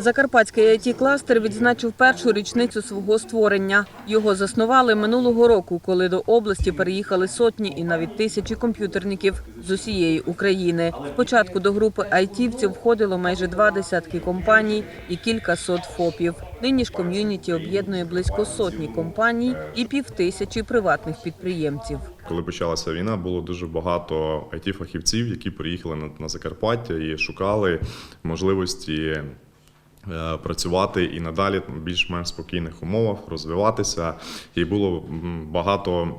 Закарпатський it кластер відзначив першу річницю свого створення. Його заснували минулого року, коли до області переїхали сотні і навіть тисячі комп'ютерників з усієї України. Спочатку до групи айтівців входило майже два десятки компаній і кілька сот ФОПів. Нині ж ком'юніті об'єднує близько сотні компаній і півтисячі приватних підприємців. Коли почалася війна, було дуже багато it фахівців які приїхали на, Закарпаття і шукали можливості працювати і надалі в більш-менш спокійних умовах, розвиватися. І було багато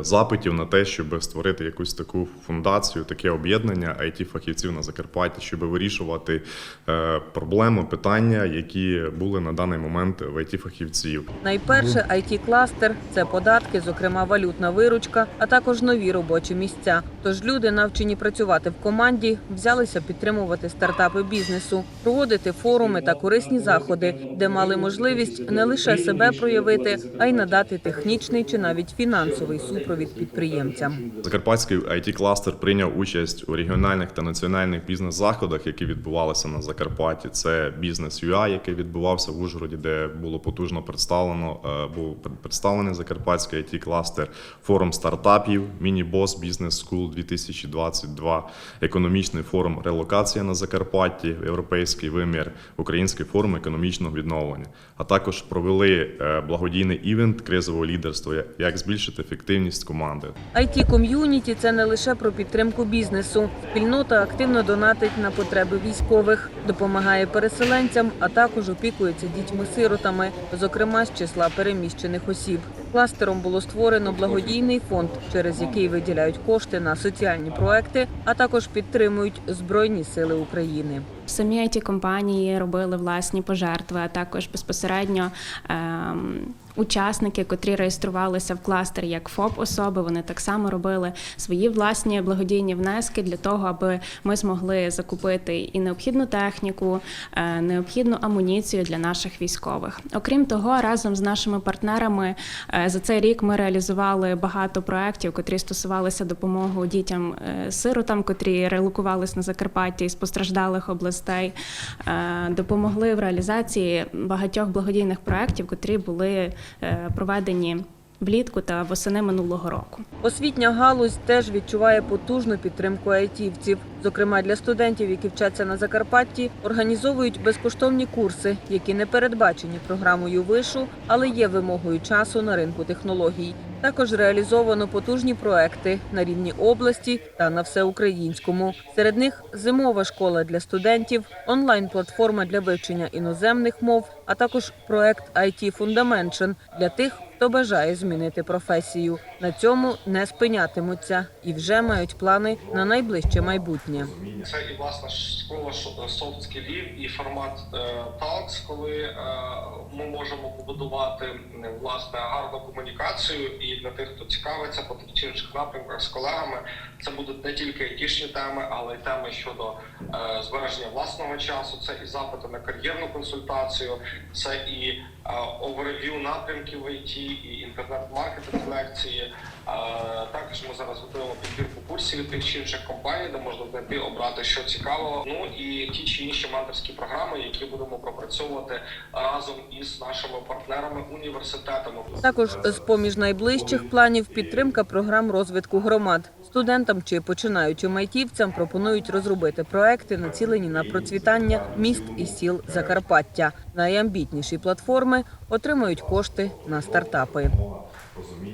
запитів на те, щоб створити якусь таку фундацію, таке об'єднання it фахівців на Закарпатті, щоб вирішувати е, проблеми, питання, які були на даний момент в it фахівців. Найперше it кластер це податки, зокрема валютна виручка, а також нові робочі місця. Тож люди, навчені працювати в команді, взялися підтримувати стартапи бізнесу, проводити форуми та корисні заходи, де мали можливість не лише себе проявити, а й надати технічний чи навіть фінансовий супровід підприємцям. Закарпатський it кластер прийняв участь у регіональних та національних бізнес-заходах, які відбувалися на Закарпатті. Це бізнес UA, який відбувався в Ужгороді, де було потужно представлено. е, Був представлений Закарпатський it кластер, форум стартапів, міні-бос бізнес скул 2022, економічний форум релокація на Закарпатті, європейський вимір, український форум економічного відновлення. А також провели е, благодійний івент кризового лідерства, як збільшити ефективність команди. it ком'юніті це не лише про підтримку бізнесу. Спільнота активно донатить на потреби військових, допомагає переселенцям, а також опікується дітьми-сиротами, зокрема з числа переміщених осіб. Кластером було створено благодійний фонд, через який виділяють кошти на соціальні проекти, а також підтримують збройні сили України. Самі it компанії робили власні пожертви, а також безпосередньо ем, учасники, котрі реєструвалися в кластер як ФОП особи, вони так само робили свої власні благодійні внески для того, аби ми змогли закупити і необхідну техніку, е, необхідну амуніцію для наших військових. Окрім того, разом з нашими партнерами е, за цей рік ми реалізували багато проєктів, котрі стосувалися допомоги дітям е, котрі релокувались на Закарпатті із постраждалих областей. Е, Допомогли в реалізації багатьох благодійних проєктів, котрі були е, проведені влітку та восени минулого року. Освітня галузь теж відчуває потужну підтримку айтівців. Зокрема, для студентів, які вчаться на Закарпатті, організовують безкоштовні курси, які не передбачені програмою вишу, але є вимогою часу на ринку технологій. Також реалізовано потужні проекти на рівні області та на всеукраїнському. Серед них зимова школа для студентів, онлайн-платформа для вивчення іноземних мов, а також проект IT Foundation для тих, хто бажає змінити професію. На цьому не спинятимуться і вже мають плани на найближче майбутнє. Це і власна школа софт скілів, і формат е, Talks, коли е, ми можемо побудувати власне гарну комунікацію. І для тих, хто цікавиться по тих чи інших напрямках з колегами, це будуть не тільки айтішні теми, але й теми щодо е, збереження власного часу. Це і запити на кар'єрну консультацію, це і оверв'ю напрямків в ІТ, і інтернет-маркетинг лекції. Е, Також ми зараз готуємо підбірку курсів від тих чи інших компаній, де можна знайти, обрати що цікаво. Ну і ті чи інші менторські програми, які будемо пропрацьовувати разом із нашими партнерами університетами. Також з поміж найближчих планів підтримка програм розвитку громад. Студентам чи починаючим айтівцям пропонують розробити проекти, націлені на процвітання міст і сіл Закарпаття. Найамбітніші платформи отримують кошти на стартапи.